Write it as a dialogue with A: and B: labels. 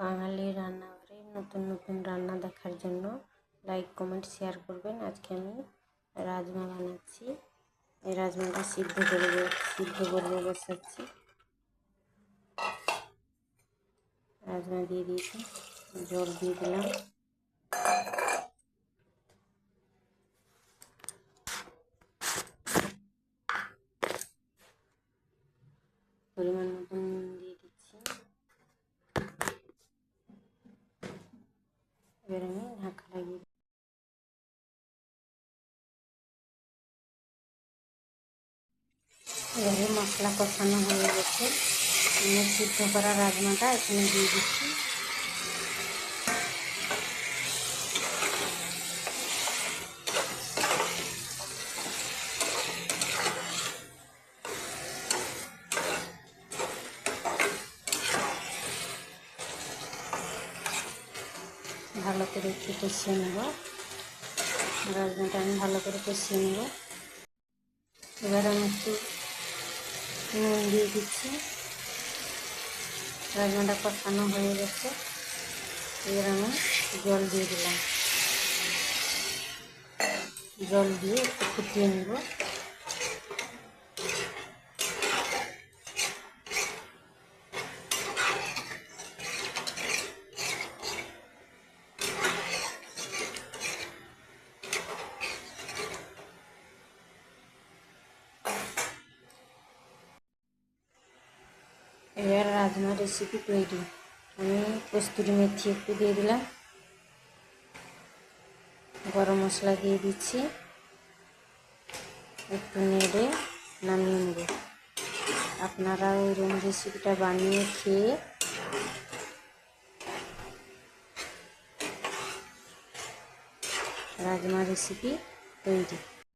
A: বাঙালি রান্নাঘরে নতুন নতুন রান্না দেখার জন্য লাইক কমেন্ট শেয়ার করবেন। আজকে আমি রাজমা বানাচ্ছি। এই রাজমাটা সিদ্ধ করে সিদ্ধ করব বসাচ্ছি। রাজমা দিয়ে দিয়েছি। জল দিয়ে দিলাম। পরিমাণ মতন নুন দিয়ে দিচ্ছি এবার আমি ঢাকা লাগিয়ে। এবারে মশলা কষানো হয়ে গেছে আমি সিদ্ধ করা রাজমাটা এখানে দিয়ে দিচ্ছি ভালো করে একটু কষিয়ে নেব। রাজমাটা আমি ভালো করে কষিয়ে নেব। এবার আমি একটু নুন দিয়ে দিচ্ছি। রাজমাটা কষানো হয়ে গেছে। এবার আমি জল দিয়ে দিলাম। জল দিয়ে একটু ফুটিয়ে নেব। এবার রাজমা রেসিপি তৈরি আমি কস্তুরি মেথি একটু দিয়ে দিলাম। গরম মশলা দিয়ে দিচ্ছি। একটু নেড়ে নামিয়ে নেব। আপনারা ওই রুম রেসিপিটা বানিয়ে খেয়ে রাজমা রেসিপি তৈরি।